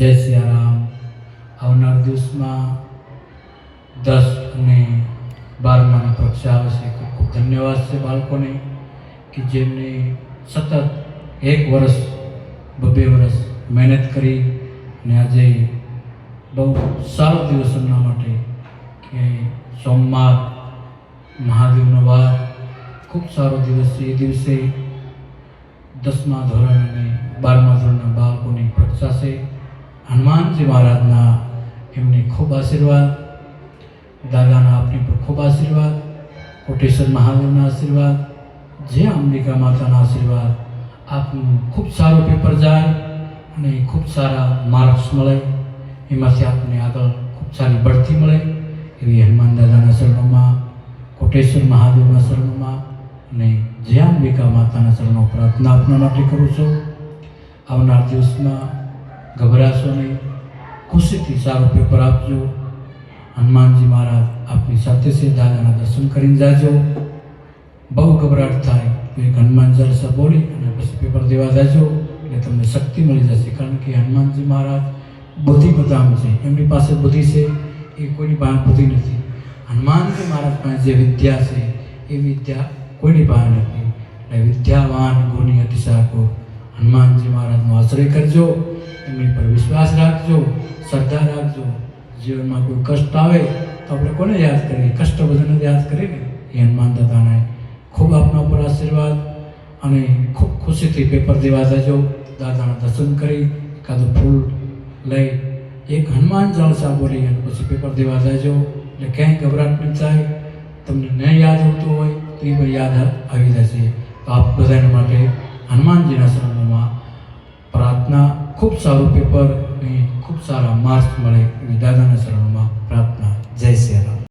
જય સિયારામ આવનાર દિવસમાં દસ અને બારમાની પરીક્ષા આવશે ખૂબ ખૂબ ધન્યવાદ છે બાળકોને કે જેમને સતત એક વર્ષ બબે વર્ષ મહેનત કરી અને આજે બહુ સારો દિવસ એમના માટે કે સોમવાર મહાદેવનો વાર ખૂબ સારો દિવસ છે એ દિવસે દસમા ધોરણ અને બારમા ધોરણના બાળકોની પરીક્ષા છે હનુમાનજી મહારાજના એમને ખૂબ આશીર્વાદ, દાદાના આપની પર ખૂબ આશીર્વાદ, કોટેશ્વર મહાદેવના આશીર્વાદ, જે અંબિકા માતાના આશીર્વાદ, આપનું ખૂબ સારું પેપર જાય અને ખૂબ સારા માર્ક્સ મળે. એમાંથી આપને આગળ ખૂબ સારી બઢતી મળે એવી હનુમાન દાદાના શરણોમાં, કોટેશ્વર મહાદેવના શરણોમાં અને જે અંબિકા માતાના શરણો પ્રાર્થના આપના માટે કરું છું. આવનાર દિવસમાં ગભરાશો નહીં ખુશીથી સારું પેપર આપજો હનુમાનજી મહારાજ આપની સાથે છે દાદાના દર્શન કરીને જાજો બહુ ગભરાટ થાય તો એક હનુમાન ચાલીસા બોલી અને પછી પેપર દેવા જાજો એટલે તમને શક્તિ મળી જશે કારણ કે હનુમાનજી મહારાજ બુદ્ધિ બધામ છે એમની પાસે બુદ્ધિ છે એ કોઈની પાસે બુદ્ધિ નથી હનુમાનજી મહારાજ પાસે જે વિદ્યા છે એ વિદ્યા કોઈની પાસે નથી એટલે વિદ્યાવાન ગુણી અતિશાકો હનુમાનજી મહારાજનો આશ્રય કરજો એમની પર વિશ્વાસ રાખજો, શ્રદ્ધા રાખજો. જીવનમાં કોઈ કષ્ટ આવે તો આપણે કોને યાદ કરીએ? કષ્ટ બધાને યાદ કરીએ ને? એ હનુમાન દાદાને ખૂબ આપના ઉપર આશીર્વાદ અને ખૂબ ખુશીથી પેપર દેવા જજો. દાદાના દર્શન કરી કાં ફૂલ લઈ, એક હનુમાન ચાલીસા બોલી અને પછી પેપર દેવા જજો. એટલે ક્યાંય ગભરાટ ન થાય. તમને ન યાદ આવતું હોય તો એ પણ યાદ આવી જશે. તો આપ બધાને માટે હનુમાનજીના શરણોમાં ખૂબ સારું પેપર અને ખૂબ સારા માર્ક્સ મળે એવી દાદાના શરણમાં પ્રાર્થના. જય શ્રી રામ.